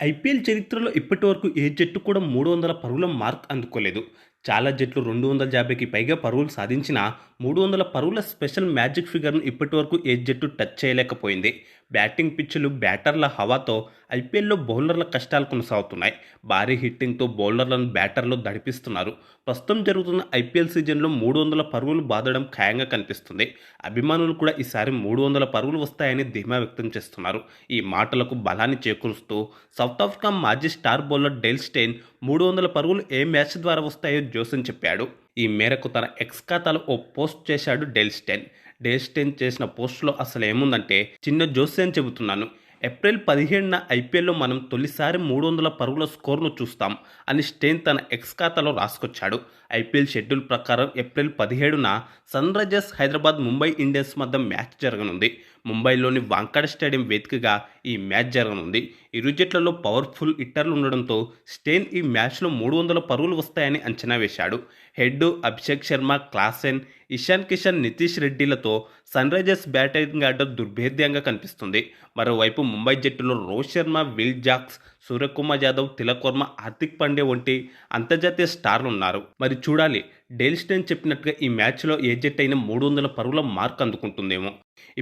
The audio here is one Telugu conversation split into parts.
ఐపీఎల్ చరిత్రలో ఇప్పటి వరకు ఏ జట్టు కూడా మూడు వందల పరుగుల మార్క్ అందుకోలేదు. చాలా జట్లు రెండు వందల యాభైకి పైగా పరుగులు సాధించిన మూడు వందల పరుగుల స్పెషల్ మ్యాజిక్ ఫిగర్ను ఇప్పటివరకు ఏ జట్టు టచ్ చేయలేకపోయింది. బ్యాటింగ్ పిచ్చులు బ్యాటర్ల హవాతో ఐపీఎల్లో బౌలర్ల కష్టాలు కొనసాగుతున్నాయి. భారీ హిట్టింగ్తో బౌలర్లను బ్యాటర్లు దడిపిస్తున్నారు. ప్రస్తుతం జరుగుతున్న ఐపీఎల్ సీజన్లో మూడు వందల పరుగులు బాదడం ఖాయంగా కనిపిస్తుంది. అభిమానులు కూడా ఈసారి మూడు వందల పరుగులు వస్తాయని ధీమా వ్యక్తం చేస్తున్నారు. ఈ మాటలకు బలాన్ని చేకూరుస్తూ సౌత్ ఆఫ్రికా మాజీ స్టార్ బౌలర్ డెల్ స్టెయిన్ మూడు వందల పరుగులు ఏ మ్యాచ్ ద్వారా వస్తాయో జోసన్ చెప్పాడు. ఈ మేరకు తన ఎక్స్ ఖాతాలో ఓ పోస్ట్ చేశాడు డెల్ స్టెన్ డెల్ స్టెన్ చేసిన పోస్ట్లో అసలు ఏముందంటే చిన్న జోసెన్ చెబుతున్నాను. ఏప్రిల్ పదిహేడున ఐపీఎల్లో మనం తొలిసారి మూడు వందల పరుగుల స్కోర్ను చూస్తాం అని స్టెయిన్ తన ఎక్స్ ఖాతాలో రాసుకొచ్చాడు. ఐపీఎల్ షెడ్యూల్ ప్రకారం ఏప్రిల్ పదిహేడున Sunrisers Hyderabad Mumbai Indians మధ్య మ్యాచ్ జరగనుంది. ముంబైలోని వాంకడ స్టేడియం వేదికగా ఈ మ్యాచ్ జరగనుంది. ఇరు జట్లలో పవర్ఫుల్ హిట్టర్లు ఉండడంతో స్టెయిన్ ఈ మ్యాచ్లో మూడు వందల పరుగులు వస్తాయని అంచనా వేశాడు. హెడ్ అభిషేక్ శర్మ క్లాసెన్ ఇషాన్ కిషన్ నితీష్ రెడ్డిలతో సన్ రైజర్స్ బ్యాటింగ్ ఆర్డర్ దుర్భేద్యంగా కనిపిస్తుంది. మరోవైపు ముంబై జట్టులో రోహిత్ శర్మ విల్ జాక్స్ సూర్యకుమార్ యాదవ్ తిలక్ వర్మ హార్దిక్ పాండే వంటి అంతర్జాతీయ స్టార్లు ఉన్నారు మరి చూడాలి డేల్ చెప్పినట్టుగా ఈ మ్యాచ్లో ఏ జట్టు అయినా మూడు వందల పరుగుల మార్క్ అందుకుంటుందేమో.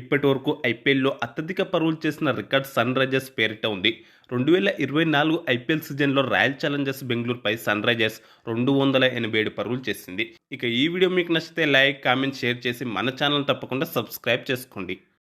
ఇప్పటి వరకు ఐపీఎల్లో అత్యధిక పరుగులు చేసిన రికార్డ్ సన్ రైజర్స్ పేరిట ఉంది. రెండు వేల ఇరవై నాలుగు ఐపీఎల్ సీజన్లో రాయల్ ఛాలెంజర్స్ బెంగళూరుపై సన్ రైజర్స్ రెండు వందల ఎనభై ఏడు పరుగులు చేసింది. ఇక ఈ వీడియో మీకు నచ్చితే లైక్ కామెంట్ షేర్ చేసి మన ఛానల్ తప్పకుండా సబ్స్క్రైబ్ చేసుకోండి.